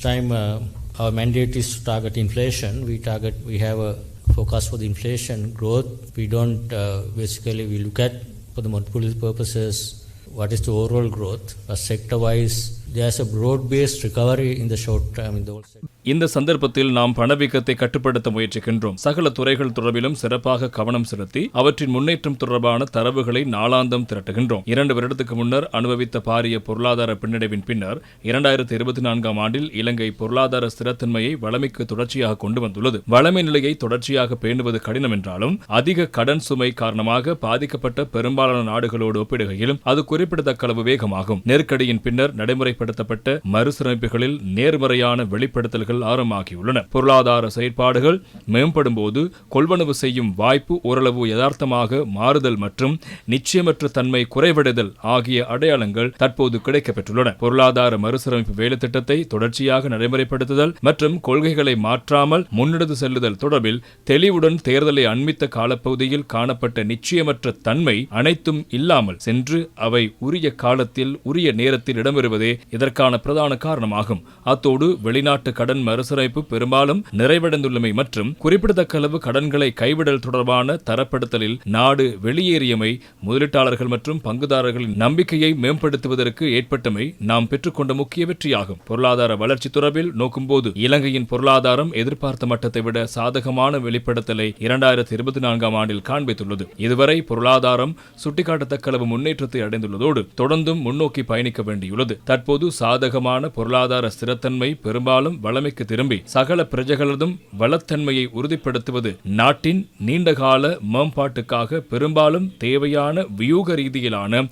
time uh, our mandate is to target inflation. We target, we have a forecast for the inflation growth. We don't uh, basically, we look at for the multiple purposes what is the overall growth. But sector wise, there's a broad based recovery in the short term in the whole sector. இந்த சந்தர்ப்பத்தில் நாம் பணவீக்கத்தை கட்டுப்படுத்த முயற்சிக்கின்றோம். சகல துறைகள் தொடர்பிலும் சிறப்பாக கவனம் செலுத்தி அவற்றின் முன்னேற்றம் தொடர்பான தரவுகளை நாளாந்தம் திரட்டுகின்றோம். இரண்டு வருடத்துக்கு முன்னர் அனுபவித்த பாரிய பொருளாதார பின்னடைவின் பின்னர் இரண்டாயிரத்தி இருபத்தி நான்காம் ஆண்டில் இலங்கை பொருளாதார ஸ்திரத்தன்மையை வளமைக்கு தொடர்ச்சியாக கொண்டு வந்துள்ளது. வளமை நிலையை தொடர்ச்சியாக பேணுவது கடினம் என்றாலும் அதிக கடன் சுமை காரணமாக பாதிக்கப்பட்ட பெரும்பாலான நாடுகளோடு ஒப்பிடுகையிலும் அது குறிப்பிடத்தக்க அளவு வேகமாகும். நெருக்கடியின் பின்னர் நடைமுறைப்படுத்தப்பட்ட மறுசீரமைப்புகளில் நேர்மறையான வெளிப்படுத்தல்கள் ஆரம்பமாகியுள்ளன. பொருளாதார செயற்பாடுகள் மேம்படும் போது கொள்வனவு செய்யும் வாய்ப்பு ஓரளவு யதார்த்தமாக மாறுதல் மற்றும் நிச்சயமற்ற தன்மை குறைவடைதல் ஆகிய அடையாளங்கள் தற்போது கிடைக்கப்பெற்றுள்ளன. பொருளாதார மறுசீரமைப்பு வேலைத்திட்டத்தை தொடர்ச்சியாக நடைமுறைப்படுத்துதல் மற்றும் கொள்கைகளை மாற்றாமல் முன்னெடுத்து செல்லுதல் தொடர்பில் தெளிவுடன் தேர்தலை அண்மித்த காலப்பகுதியில் காணப்பட்ட நிச்சயமற்ற தன்மை அனைத்தும் இல்லாமல் சென்று அவை உரிய காலத்தில் உரிய நேரத்தில் இடம்பெறுவதே இதற்கான பிரதான காரணமாகும். அத்தோடு வெளிநாட்டு கடன் மறுசீரமைப்பு பெரும்பாலும் நிறைவடைந்துள்ளமை மற்றும் குறிப்பிடத்தக்க அளவு கடன்களை கைவிடல் தொடர்பான தரப்படுத்தலில் நாடு வெளியேறியமை முதலீட்டாளர்கள் மற்றும் பங்குதாரர்களின் நம்பிக்கையை மேம்படுத்துவதற்கு ஏற்பட்டமை நாம் பெற்றுக்கொண்ட முக்கிய வெற்றியாகும். பொருளாதார வளர்ச்சி தொடர்பில் நோக்கும்போது இலங்கையின் பொருளாதாரம் எதிர்பார்த்த மட்டத்தை விட சாதகமான வெளிப்படுத்தலை இரண்டாயிரத்தி இருபத்தி நான்காம் ஆண்டில் காண்பித்துள்ளது. இதுவரை பொருளாதாரம் சுட்டிக்காட்டத்தக்க அளவு முன்னேற்றத்தை அடைந்துள்ளதோடு தொடர்ந்தும் முன்னோக்கி பயணிக்க வேண்டியுள்ளது. தற்போது சாதகமான பொருளாதார ஸ்திரத்தன்மை பெரும்பாலும் வளமை வளமைக்கு திரும்பி சகல பிரஜைகளதும் வளத்தன்மையை உறுதிப்படுத்துவது நாட்டின் நீண்டகால மேம்பாட்டுக்காக பெரும்பாலும் தேவையான வியூக ரீதியிலான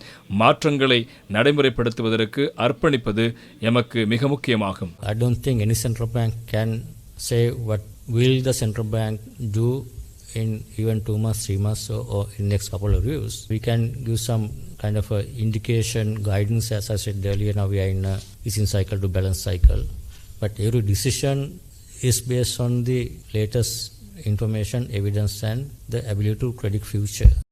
மாற்றங்களை நடைமுறைப்படுத்துவதற்கு அர்ப்பணிப்பது எமக்கு மிக முக்கியமாகும் I don't think any central bank can say what will the central bank do in even two months, three months, or, or in next couple of years. We can give some kind of a indication, guidance. As I said earlier, now we are in a easing cycle to balance cycle, but every decision is based on the latest information, evidence, and the ability to predict future.